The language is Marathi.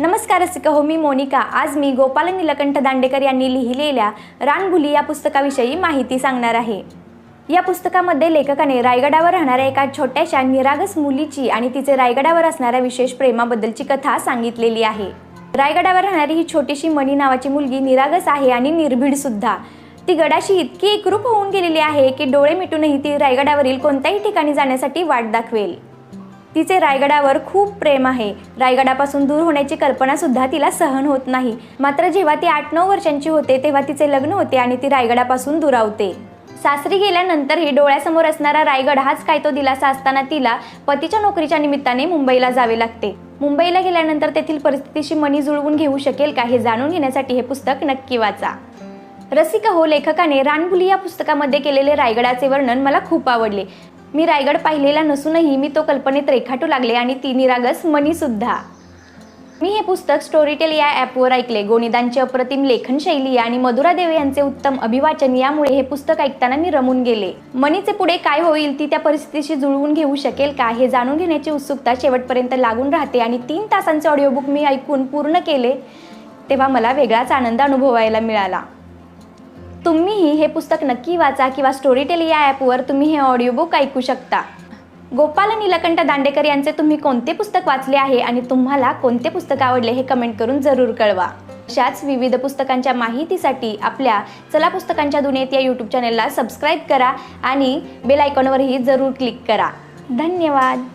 नमस्कार रसिक हो मी मोनिका. आज मी गोपाल निलकंठ दांडेकर यांनी लिहिलेल्या रानभुली या पुस्तकाविषयी माहिती सांगणार आहे. या पुस्तकामध्ये लेखकाने रायगडावर राहणाऱ्या एका छोट्याशा निरागस मुलीची आणि तिचे रायगडावर असणाऱ्या विशेष प्रेमाबद्दलची कथा सांगितलेली आहे. रायगडावर राहणारी ही छोटीशी मणी नावाची मुलगी निरागस आहे आणि निर्भीड सुद्धा. ती गडाशी इतकी एकरूप होऊन गेलेली आहे की डोळे मिटूनही ती रायगडावरील कोणत्याही ठिकाणी जाण्यासाठी वाट दाखवेल. तिचे रायगडावर खूप प्रेम आहे. रायगडापासून दूर होण्याची कल्पना सुद्धा तिला सहन होत नाही. मात्र जेव्हा ती आठ नऊ वर्षांची होते तेव्हा तिचे लग्न होते आणि ती रायगडापासून दुरावते. सासरी गेल्यानंतरही डोळ्यासमोर असणारा रायगड हाच काय तो दिलासा असताना तिला पतीच्या नोकरीच्या निमित्ताने मुंबईला जावे लागते. मुंबईला गेल्यानंतर तेथील परिस्थितीशी मनी जुळवून घेऊ शकेल का हे जाणून घेण्यासाठी हे पुस्तक नक्की वाचा. रसिका हो लेखकाने रानबुली या पुस्तकामध्ये केलेले रायगडाचे वर्णन मला खूप आवडले. मी रायगड पाहिलेला नसूनही मी तो कल्पनेत रेखाटू लागले आणि ती निरागस मनीसुद्धा मी हे पुस्तक स्टोरीटेल या ॲपवर ऐकले. गोनिदांची अप्रतिम लेखन शैली आणि मधुरा देवे यांचे उत्तम अभिवाचन यामुळे हे पुस्तक ऐकताना मी रमून गेले. मनीचे पुढे काय होईल ती त्या परिस्थितीशी जुळवून घेऊ शकेल का हे जाणून घेण्याची उत्सुकता शेवटपर्यंत लागून राहते आणि तीन तासांचे ऑडिओबुक मी ऐकून पूर्ण केले तेव्हा मला वेगळाच आनंद अनुभवायला मिळाला. तुम्हीही हे पुस्तक नक्की वाचा किंवा स्टोरीटेल या ॲपवर तुम्ही हे ऑडिओबुक ऐकू शकता. गोपाल नीलकंठ दांडेकर यांचे तुम्ही कोणते पुस्तक वाचले आहे आणि तुम्हाला कोणते पुस्तक आवडले हे कमेंट करून जरूर कळवा. अशाच विविध पुस्तकांच्या माहितीसाठी आपल्या चला पुस्तकांच्या दुनियेत या यूट्यूब चॅनलला सबस्क्राईब करा आणि बेल आयकॉनवरही जरूर क्लिक करा. धन्यवाद.